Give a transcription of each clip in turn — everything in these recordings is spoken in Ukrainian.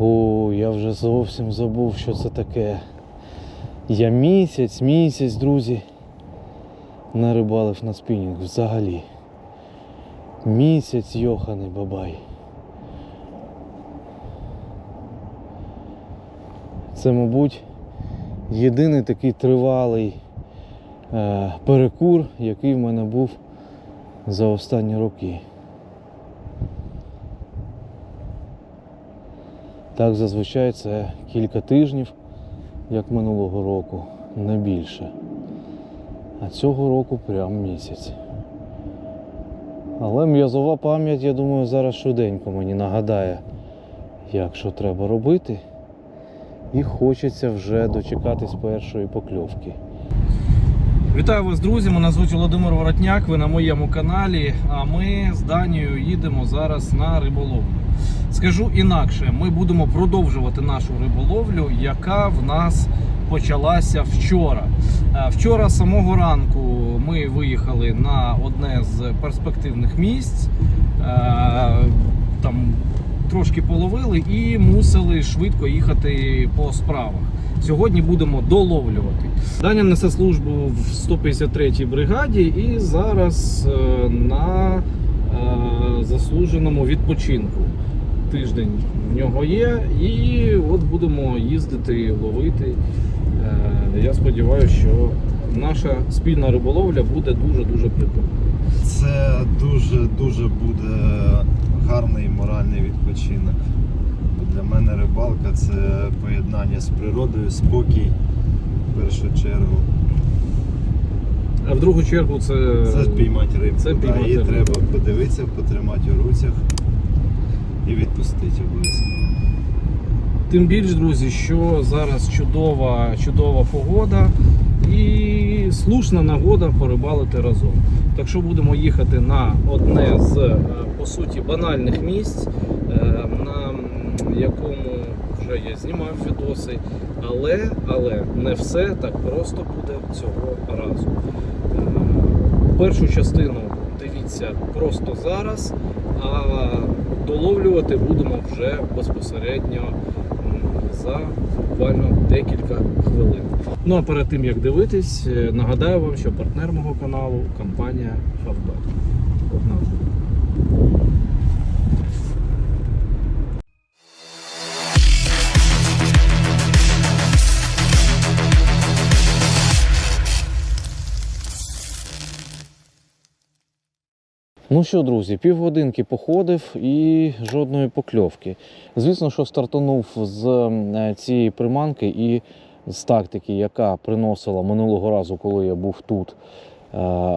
О, я вже зовсім забув, що це таке. Я місяць, місяць, друзі, не рибалив на спінінг взагалі. Місяць йоханий бабай. Це, мабуть, єдиний такий тривалий е, перекур, який в мене був за останні роки. Так зазвичай це кілька тижнів, як минулого року, не більше. А цього року прям місяць. Але м'язова пам'ять, я думаю, зараз швиденько мені нагадає, як що треба робити. І хочеться вже дочекатись першої покльовки. Вітаю вас, друзі! Мене звуть Володимир Воротняк. Ви на моєму каналі. А ми з Данією їдемо зараз на риболовлю. Скажу інакше, ми будемо продовжувати нашу риболовлю, яка в нас почалася вчора. Е, Вчора самого ранку ми виїхали на одне з перспективних місць. Е, Там трошки половили і мусили швидко їхати по справах. Сьогодні будемо доловлювати. Даня несе службу в 153-й бригаді і зараз е, на е, заслуженому відпочинку. Тиждень в нього є, і от будемо їздити, ловити. Е, Я сподіваюся, що наша спільна риболовля буде дуже-дуже прикольна. Це дуже дуже буде гарний моральний відпочинок. Для мене рибалка це поєднання з природою, спокій в першу чергу. А в другу чергу це, Це спіймати рибку. це піймати її рибку. треба подивитися, потримати у руцях і відпустити обов'язково. Тим більш, друзі, що зараз чудова, чудова погода і слушна нагода порибалити разом. Так що будемо їхати на одне з е, по суті банальних місць, е, на якому вже я знімав відоси, але, але не все так просто буде цього разу. Е, Першу частину дивіться просто зараз, а доловлювати будемо вже безпосередньо за буквально декілька хвилин. Ну а перед тим як дивитись, е, нагадаю вам, що партнер мого каналу компанія Halfback. Ну що, друзі, півгодинки походив і жодної покльовки. Звісно, що стартанув з е, цієї приманки і з тактики, яка приносила минулого разу, коли я був тут, е,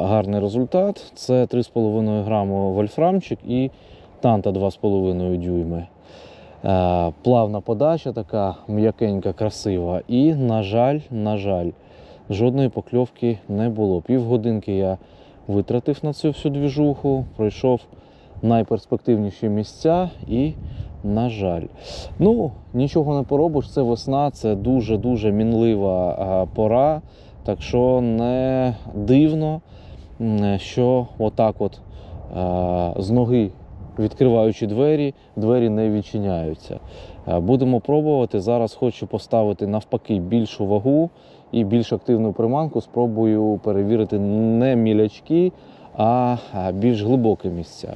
гарний результат. Це 3,5 граму вольфрамчик і танта 2,5 дюйми. Е, Плавна подача, така м'якенька, красива. І, на жаль, на жаль, жодної покльовки не було. Півгодинки я витратив на цю всю двіжуху, пройшов найперспективніші місця і, на жаль, ну, нічого не поробиш, це весна, це дуже-дуже мінлива пора. Так що не дивно, що отак от з ноги відкриваючи двері, двері не відчиняються. Будемо пробувати. Зараз хочу поставити навпаки більшу вагу і більш активну приманку. Спробую перевірити не мілячки, а більш глибокі місця.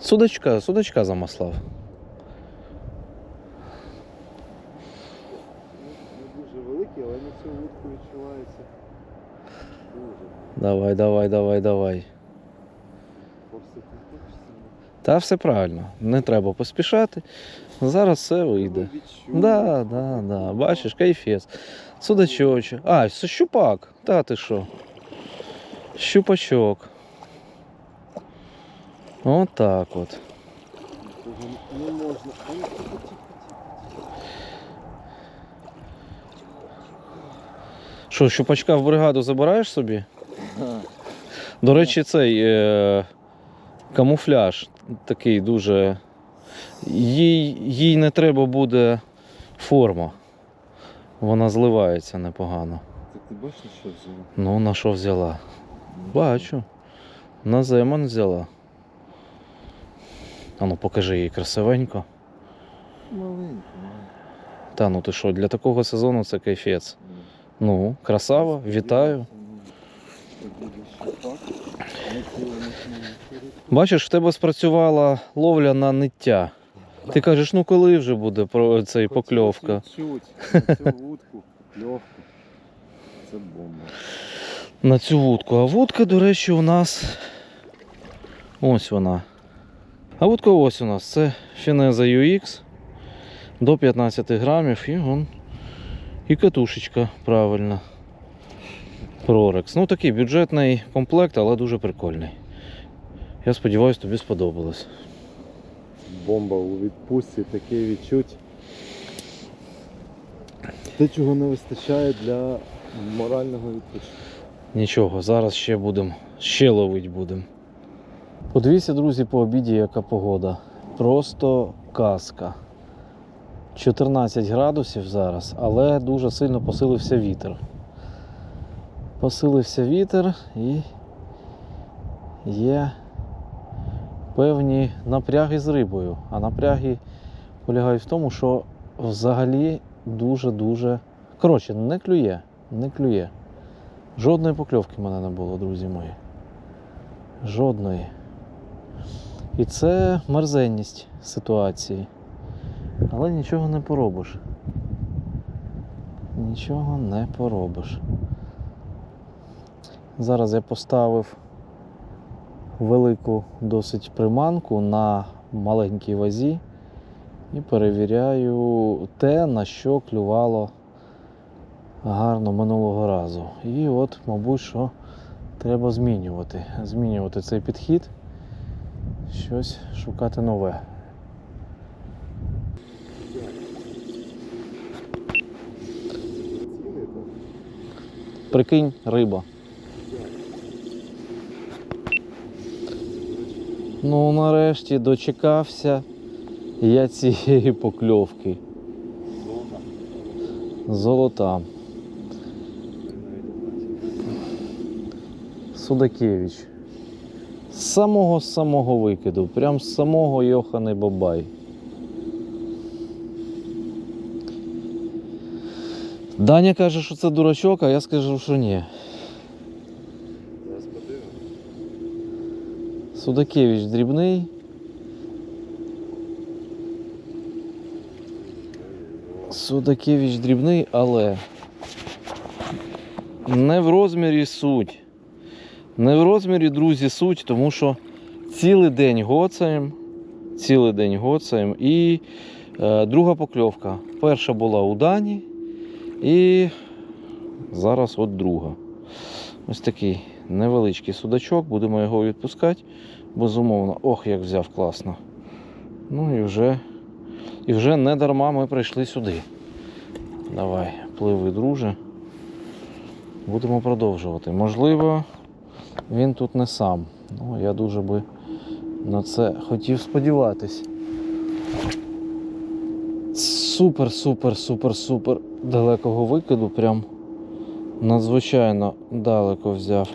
Судочка, судочка замаслав. Не дуже великий, але на цю вудку відчувається дуже. Давай, давай, давай, давай. Та все правильно, не треба поспішати. Зараз все вийде. Да, да, да. Бачиш, кайфець. Судачочок. А, це щупак. Та ти що? Щупачок. Отак от. Не можна. Що, щупачка в бригаду забираєш собі? До речі, цей е, камуфляж такий дуже. Їй, їй не треба буде форма. Вона зливається непогано. Так ти бачиш, що взяла? Ну, на що взяла? Бачу. На земан взяла. Ану, покажи її красивенько. Маленький. Та ну ти що, для такого сезону це кайфець. Ну, красава, вітаю. Бачиш, в тебе спрацювала ловля на ниття. Ти кажеш, ну коли вже буде цей покльовка? Чуть, на цю вудку. Це бомба. На цю вудку. А вудка, до речі, у нас ось вона. А вудка ось у нас. Це Фінеза UX до 15 грамів і вон і катушечка правильно. Прорекс. Ну такий бюджетний комплект, але дуже прикольний. Я сподіваюся, тобі сподобалось. Бомба у відпустці, таке відчуть. Те, чого не вистачає для морального відпочинку. Нічого, зараз ще будемо, ще ловить будемо. Подивіться, друзі, по обіді, яка погода. Просто казка. 14 градусів зараз, але дуже сильно посилився вітер. Посилився вітер і є певні напряги з рибою. А напряги полягають в тому, що взагалі дуже-дуже. Коротше, не клює, не клює. Жодної покльовки в мене не було, друзі мої. Жодної. І це мерзенність ситуації. Але нічого не поробиш. Нічого не поробиш. Зараз я поставив велику досить приманку на маленькій вазі і перевіряю те, на що клювало гарно минулого разу. І от, мабуть, що треба змінювати. Змінювати цей підхід, щось шукати нове. Прикинь, риба. Ну, нарешті дочекався я цієї покльовки. Золота. Судакевич. З самого самого викиду, прям з самого Йохани Бабай. Даня каже, що це дурачок, а я скажу, що ні. Зараз подивимось. Судакевич дрібний. Судакевич дрібний, але не в розмірі суть. Не в розмірі, друзі, суть, тому що цілий день гоцаєм, цілий день гоцаєм. І е, друга покльовка. Перша була у Дані, і зараз от друга. Ось такий невеличкий судачок, будемо його відпускати. Безумовно. Ох, як взяв класно. Ну і вже, і вже не дарма ми прийшли сюди. Давай, пливи, друже. Будемо продовжувати. Можливо, він тут не сам. Ну, я дуже би на це хотів сподіватись. Супер, супер, супер, супер далекого викиду. Прям надзвичайно далеко взяв.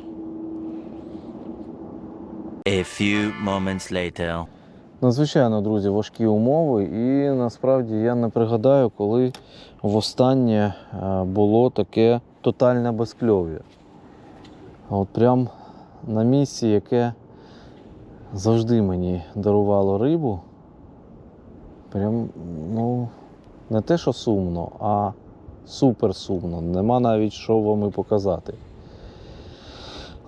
A few moments later. Надзвичайно, друзі, важкі умови, і насправді я не пригадаю, коли востаннє е, було таке тотальне безкльов'я. От прям на місці, яке завжди мені дарувало рибу. Прям, ну, не те, що сумно, а супер сумно. Нема навіть що вам і показати.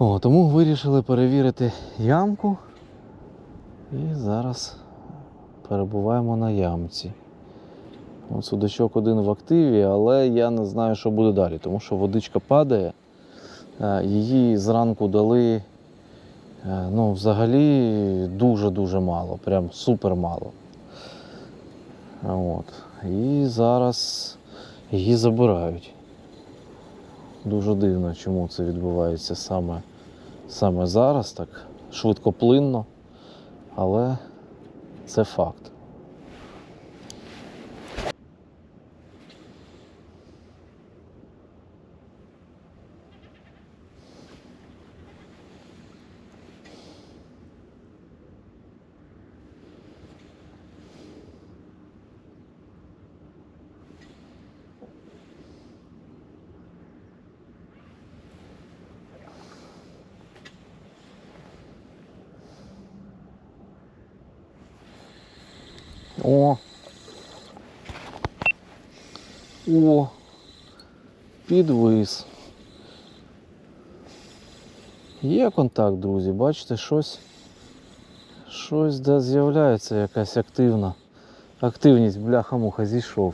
О, тому вирішили перевірити ямку. І зараз перебуваємо на ямці. От судачок один в активі, але я не знаю, що буде далі, тому що водичка падає. Е, Її зранку дали е, ну, взагалі дуже-дуже мало, прям супер мало. От. І зараз її забирають. Дуже дивно, чому це відбувається саме, саме зараз, так швидкоплинно але це факт. О. О. Підвис. Є контакт, друзі, бачите, щось. Щось де з'являється якась активна. Активність, бляха-муха, зійшов.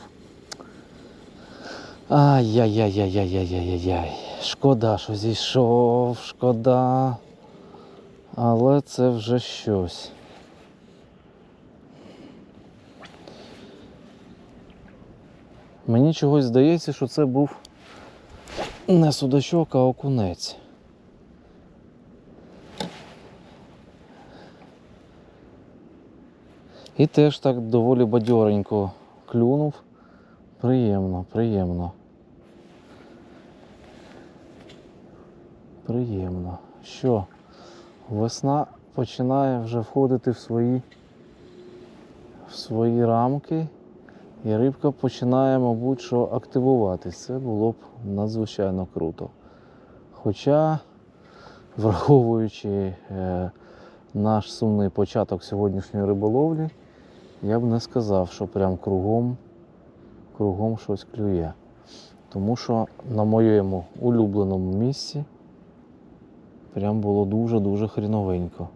Ай-яй-яй-яй-яй-яй-яй-яй. Шкода, що зійшов, шкода. Але це вже щось. Мені чогось здається, що це був не судачок, а окунець. І теж так доволі бадьоренько клюнув. Приємно, приємно. Приємно. Що? Весна починає вже входити в свої, в свої рамки, і рибка починає, мабуть, що активуватись. Це було б надзвичайно круто. Хоча, враховуючи е, наш сумний початок сьогоднішньої риболовлі, я б не сказав, що прям кругом, кругом щось клює. Тому що на моєму улюбленому місці прям було дуже-дуже хріновенько.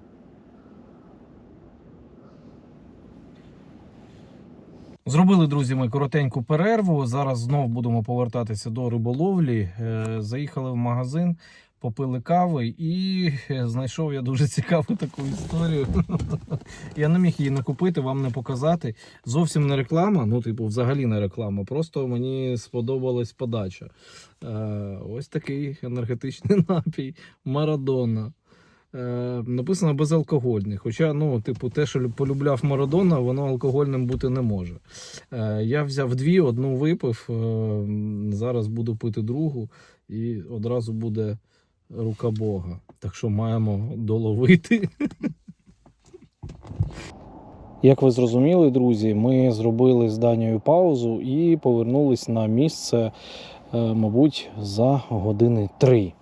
Зробили, друзі, ми коротеньку перерву. Зараз знов будемо повертатися до риболовлі. Е, Заїхали в магазин, попили кави і е, знайшов я дуже цікаву таку історію. Я не міг її не купити, вам не показати. Зовсім не реклама, ну, типу, взагалі не реклама. Просто мені сподобалась подача. Е, Ось такий енергетичний напій Марадона. Е, написано безалкогольний. Хоча, ну, типу, те, що полюбляв Марадона, воно алкогольним бути не може. Е, я взяв дві, одну випив. е, зараз буду пити другу, і одразу буде рука Бога. Так що маємо доловити. Як ви зрозуміли, друзі, ми зробили з Данією паузу і повернулись на місце, мабуть, за години три.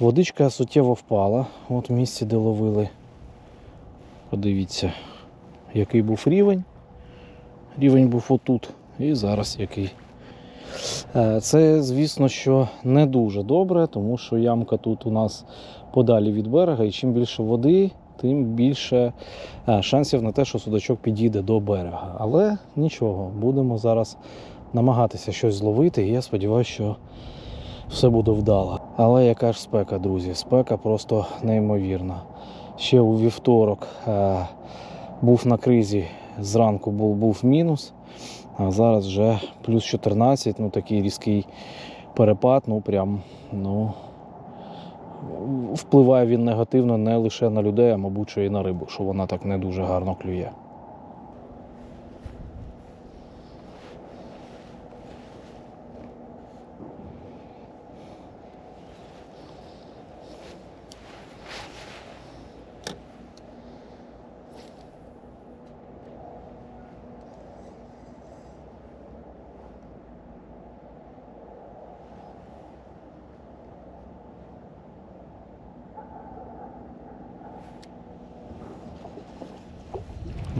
Водичка суттєво впала. От в місці, де ловили. Подивіться, який був рівень. Рівень був отут. І зараз який. Е, Це, звісно, що не дуже добре, тому що ямка тут у нас подалі від берега, і чим більше води, тим більше е, шансів на те, що судачок підійде до берега. Але нічого, будемо зараз намагатися щось зловити, і я сподіваюся, що все буде вдало. Але яка ж спека, друзі? Спека просто неймовірна. Ще у вівторок е, був на кризі, зранку був, був мінус, а зараз вже плюс 14, ну такий різкий перепад, ну прям, ну. Впливає він негативно не лише на людей, а мабуть, що і на рибу, що вона так не дуже гарно клює.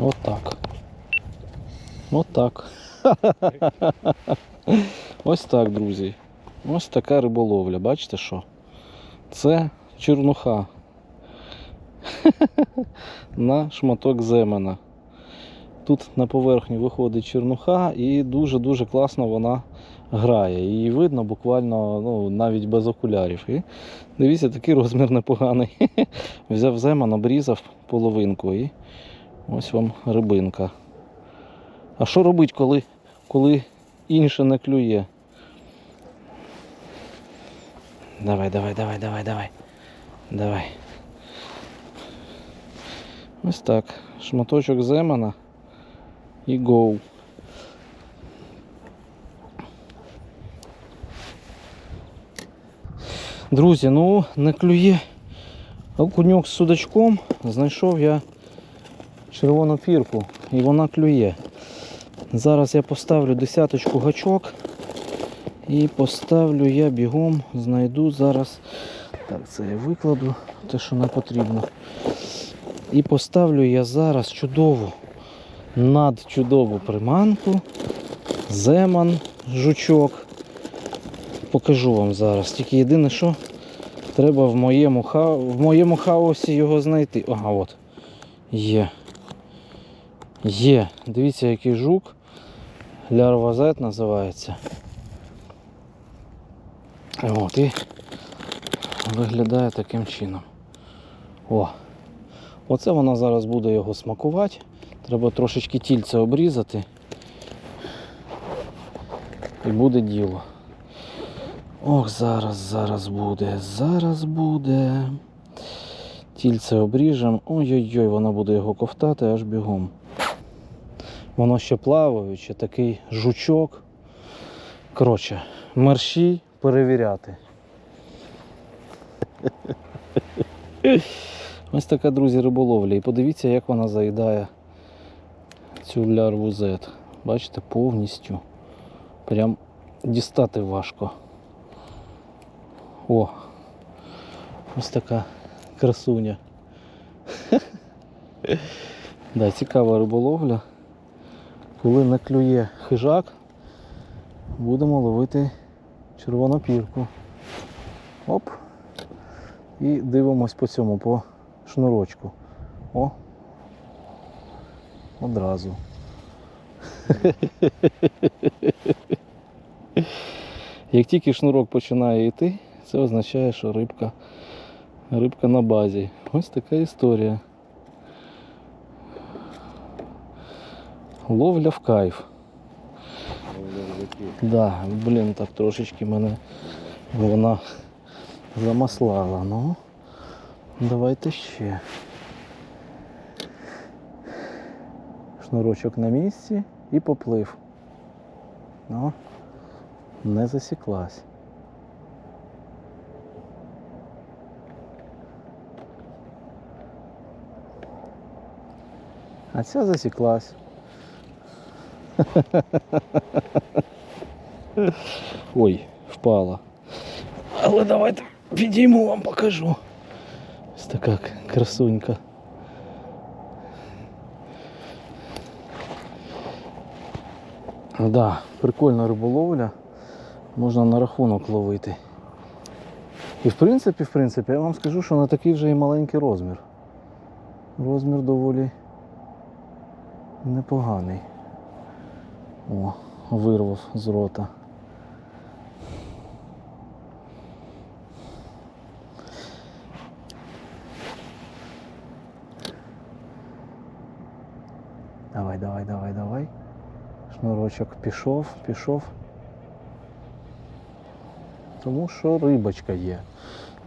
От так. От так. Ось так, друзі. Ось така риболовля. Бачите що? Це чернуха. на шматок земена. Тут на поверхню виходить чернуха і дуже-дуже класно вона грає. Її видно буквально ну, навіть без окулярів. І дивіться, такий розмір непоганий. Взяв земен, обрізав половинку і ось вам рибинка. А що робить, коли, коли інше не клює? Давай, давай, давай, давай, давай. Давай. Ось так. Шматочок земена і гоу. Друзі, ну не клює окуньок з судачком. Знайшов я червону пірку і вона клює. Зараз я поставлю десяточку гачок і поставлю я бігом, знайду зараз. Так, це я викладу, те, що не потрібно. І поставлю я зараз чудову надчудову приманку. Земан, жучок. Покажу вам зараз. Тільки єдине, що треба в моєму, ха... в моєму хаосі його знайти. Ага, от. Є. Є. Дивіться, який жук. Лярвазет називається. От і виглядає таким чином. О! Оце вона зараз буде його смакувати. Треба трошечки тільце обрізати. І буде діло. Ох, зараз, зараз буде, зараз буде. Тільце обріжемо. Ой-ой-ой, вона буде його ковтати аж бігом. Воно ще плаваюче, такий жучок. Коротше, мерщій перевіряти. Ось така, друзі, риболовля. І подивіться, як вона заїдає цю лярву Z. Бачите, повністю. Прям дістати важко. О! Ось така красуня. да, цікава риболовля. Коли не клює хижак, будемо ловити червонопірку. Оп. І дивимось по цьому, по шнурочку. О. Одразу. Як тільки шнурок починає йти, це означає, що рибка, рибка на базі. Ось така історія. Ловля в кайф. Да, блін, так трошечки мене вона замаслала. Ну, давайте ще. Шнурочок на місці і поплив. Ну, не засіклась. А ця засіклась. Ой, впала. Але давайте підійму вам покажу. Ось така красунька. Да, прикольна риболовля. Можна на рахунок ловити. І в принципі, в принципі, я вам скажу, що не такий вже і маленький розмір. Розмір доволі непоганий. О, вирвав з рота. Давай, давай, давай, давай. Шнурочок пішов, пішов. Тому що рибочка є.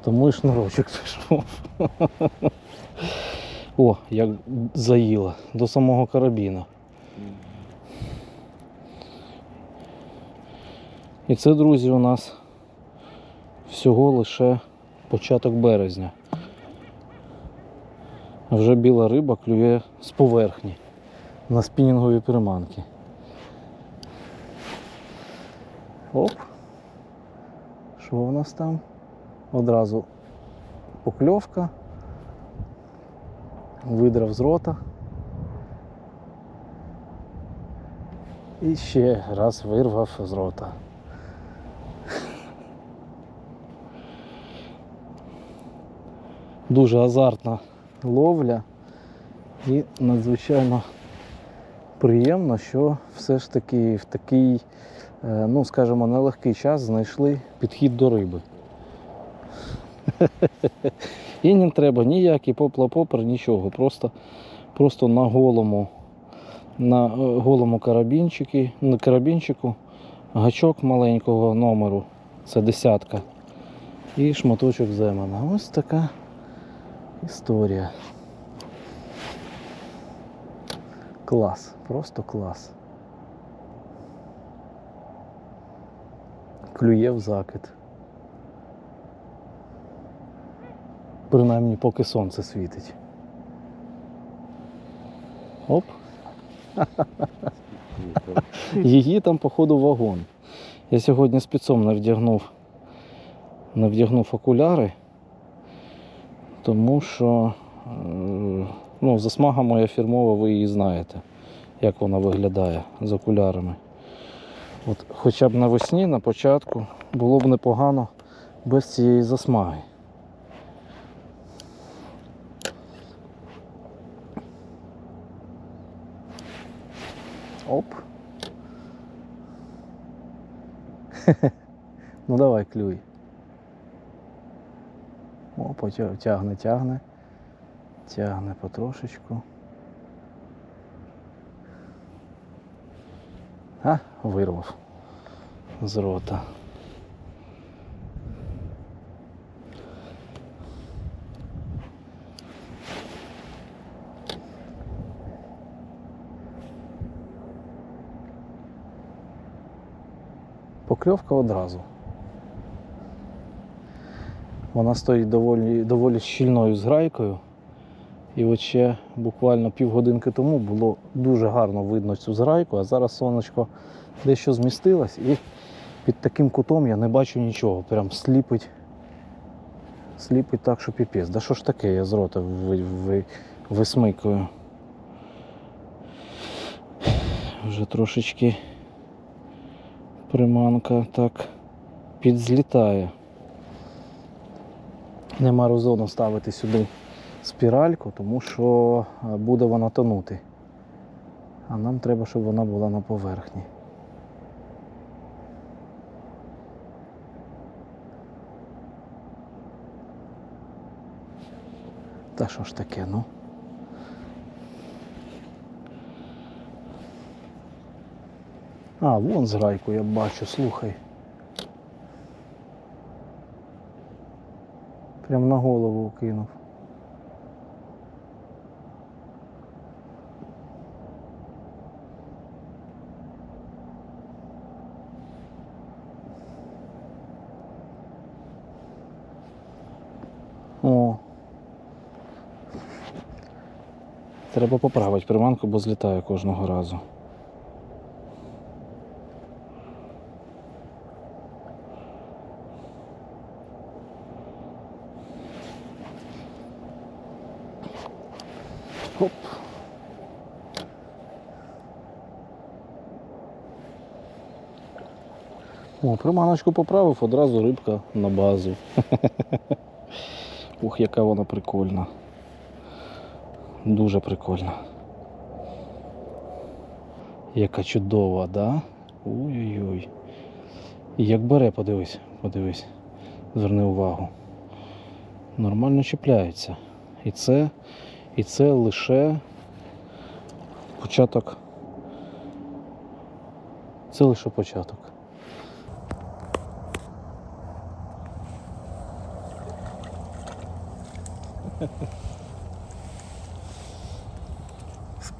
Тому і шнурочок пішов. О, як заїла до самого карабіна. І це, друзі, у нас всього лише початок березня. Вже біла риба клює з поверхні на спінінгові приманки. Оп. Що у нас там? Одразу покльовка. Видрав з рота. І ще раз вирвав з рота. Дуже азартна ловля і надзвичайно приємно, що все ж таки в такий, е, ну скажімо, нелегкий час знайшли підхід до риби. І не треба ніякий попла-попер, нічого. Просто, просто на голому, на е, голому карабінчики, на карабінчику гачок маленького номеру, це десятка. І шматочок земана. Ось така історія. Клас, просто клас. Клює в закид. Принаймні поки сонце світить. Оп. Її там, походу, вагон. Я сьогодні спецом не вдягнув, не вдягнув окуляри, тому що е, ну, засмага моя фірмова, ви її знаєте. як вона виглядає з окулярами. От хоча б навесні, на початку, було б непогано без цієї засмаги. Оп. Ну давай клюй. Тягне, тягне. Тягне потрошечку. А, вирвав з рота. Покльовка одразу. Вона стоїть доволі, доволі щільною зграйкою. І от ще буквально півгодинки тому було дуже гарно видно цю зграйку, а зараз сонечко дещо змістилось і під таким кутом я не бачу нічого. Прям сліпить. Сліпить так, що піпець. Да що ж таке, я з рота ви, ви, висмикую. Вже трошечки приманка так підзлітає. Нема резону ставити сюди спіральку, тому що е, буде вона тонути. А нам треба, щоб вона була на поверхні. Та що ж таке, ну? А, вон зграйку я бачу, слухай. Прям на голову кинув. О. Треба поправити приманку, бо злітає кожного разу. О, приманочку поправив, одразу рибка на базу. Ух, яка вона прикольна. Дуже прикольна. Яка чудова, да? Ой-ой-ой. Як бере, подивись, подивись. Зверни увагу. Нормально чіпляється. І це, і це лише початок. Це лише початок.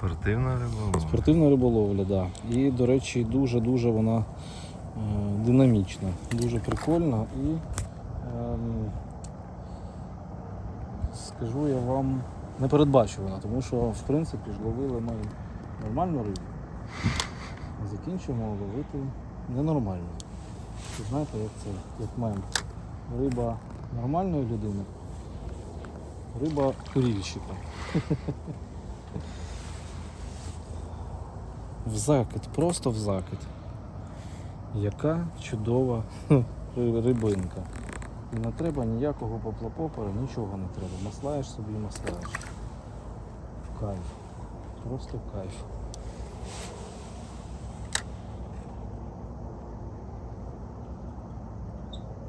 Спортивна риболовля. Спортивна риболовля, так. Да. І, до речі, дуже-дуже вона е, динамічна, дуже прикольна і ем, скажу я вам непередбачувана, тому що в принципі ж ловили ми нормальну рибу, а закінчуємо ловити ненормально. Знаєте, як це, як мем. Риба нормальної людини, риба курільщика. В закид, просто в закид. Яка чудова рибинка. І не треба ніякого поплапопера, нічого не треба. Маслаєш собі і маслаєш. Кайф. Просто кайф.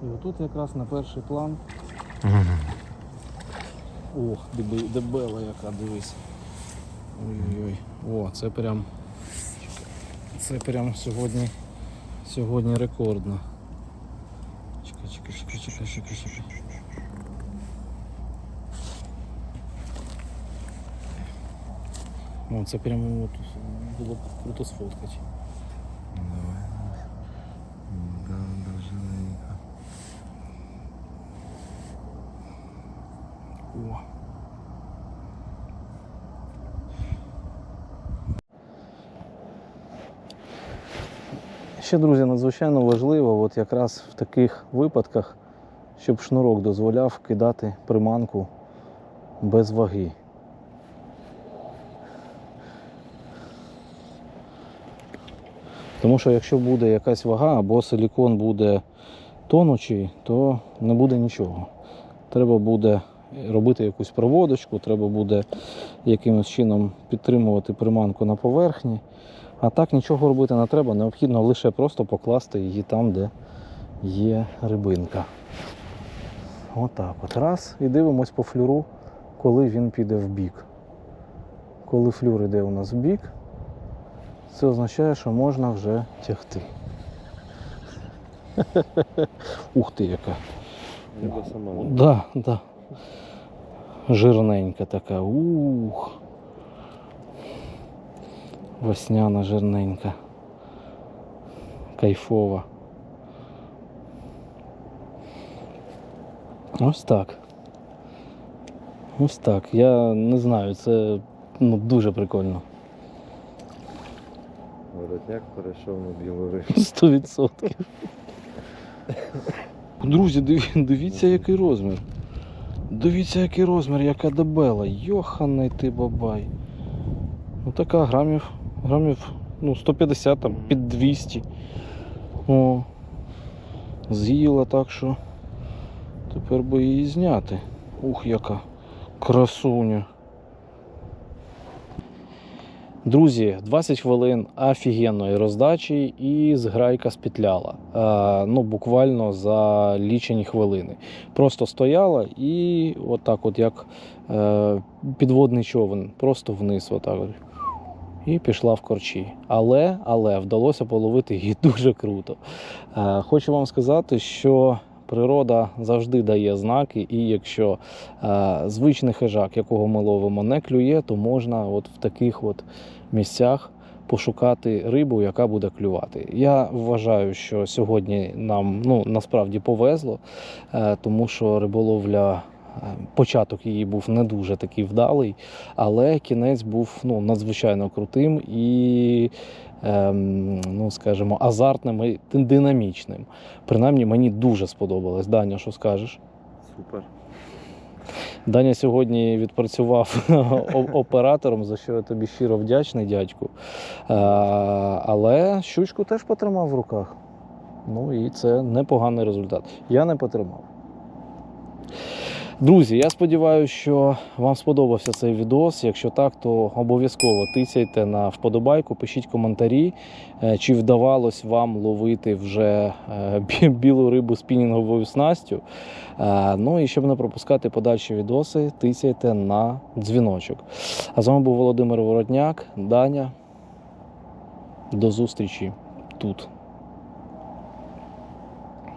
І отут якраз на перший план. Ох, дебела яка, дивись. Ой-ой-ой. О, це прям. Це прямо сьогодні. Сьогодні рекордно. Чекай, чекай, чекай, чекай, чекай, чекай. О, це прямо от, було б круто сфоткати. Ще, друзі, надзвичайно важливо, от якраз в таких випадках, щоб шнурок дозволяв кидати приманку без ваги. Тому що якщо буде якась вага або силікон буде тонучий, то не буде нічого. Треба буде робити якусь проводочку, треба буде якимось чином підтримувати приманку на поверхні. А так нічого робити не треба, необхідно лише просто покласти її там, де є рибинка. Отак от. Раз. І дивимось по флюру, коли він піде в бік. Коли флюр йде у нас в бік, це означає, що можна вже тягти. Ух ти яка. Риба сама. Да, да. Жирненька така. Ух. Весняна жирненька. Кайфова. Ось так. Ось так. Я не знаю, це ну, дуже прикольно. Воротняк перейшов на білу рибу. Сто відсотків. Друзі, диві- дивіться, який розмір. Дивіться, який розмір, яка дебела. Йоханий ти бабай. Ну така грамів, грамів ну, 150 там, під 200. О, з'їла так що. Тепер би її зняти. Ух, яка красуня. Друзі, 20 хвилин офігенної роздачі і зграйка спетляла. Е, ну, буквально за лічені хвилини. Просто стояла і отак, от як е, підводний човен, просто вниз. Отак. от. І пішла в корчі. Але, але вдалося половити її дуже круто. Е, хочу вам сказати, що природа завжди дає знаки, і якщо е, звичний хижак, якого ми ловимо, не клює, то можна от в таких от місцях пошукати рибу, яка буде клювати. Я вважаю, що сьогодні нам ну, насправді повезло, е, тому що риболовля. Початок її був не дуже такий вдалий, але кінець був ну, надзвичайно крутим і, ем, ну, скажімо, азартним і динамічним. Принаймні мені дуже сподобалось. Даня, що скажеш? Супер. Даня сьогодні відпрацював оператором, за що я тобі щиро вдячний, дядьку. Е, Але щучку теж потримав в руках. Ну і це непоганий результат. Я не потримав. Друзі, я сподіваюся, що вам сподобався цей відос. Якщо так, то обов'язково тицяйте на вподобайку, пишіть коментарі, е, чи вдавалось вам ловити вже е, білу рибу спінінговою снастю. Е, Ну і щоб не пропускати подальші відоси, тисяйте на дзвіночок. А з вами був Володимир Воротняк, Даня. До зустрічі тут.